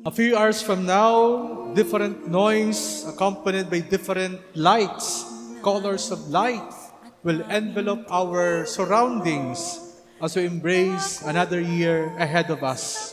A few hours from now, different noise accompanied by different lights, colors of light will envelop our surroundings as we embrace another year ahead of us.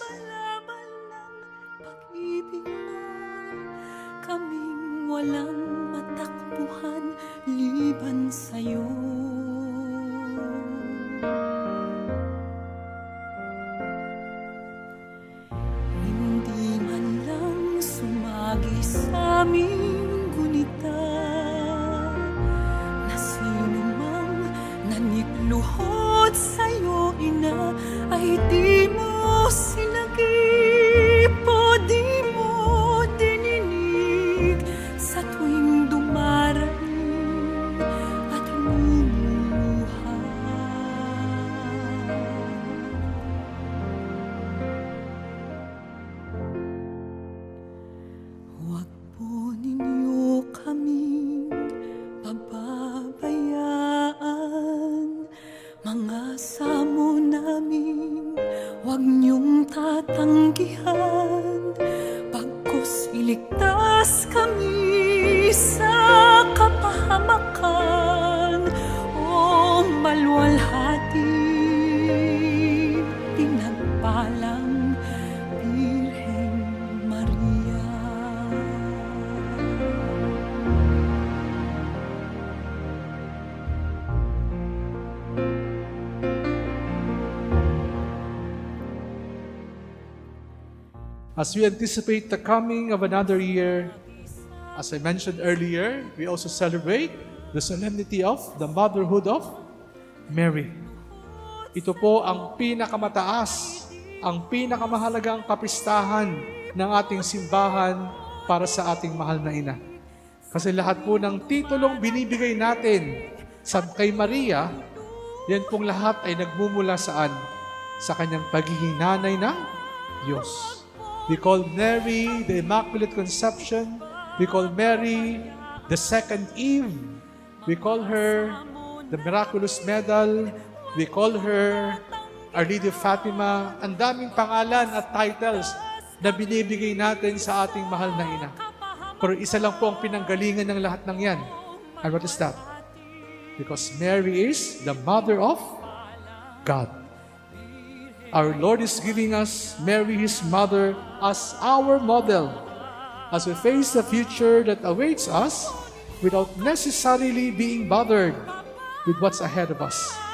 nụ hoa Huwag niyong tatanggihan. Pagkus iligtas kami sa kapahamakan. O maluwalhati Pinagpalang Birhen Maria As we anticipate the coming of another year, as I mentioned earlier, we also celebrate the solemnity of the motherhood of Mary. Ito po ang pinakamataas, ang pinakamahalagang kapistahan ng ating simbahan para sa ating mahal na ina. Kasi lahat po ng titulong binibigay natin sa kay Maria, yan pong lahat ay nagmumula saan? Sa kanyang pagiging nanay ng Diyos. We call Mary the Immaculate Conception. We call Mary the second Eve. We call her the miraculous medal. We call her Our Lady of Fatima. Ang daming pangalan at titles na binibigay natin sa ating mahal na ina. Pero isa lang po ang pinanggalingan ng lahat ng yan. And what is that? Because Mary is the mother of God. Our Lord is giving us Mary, His mother, as our model as we face the future that awaits us without necessarily being bothered with what's ahead of us.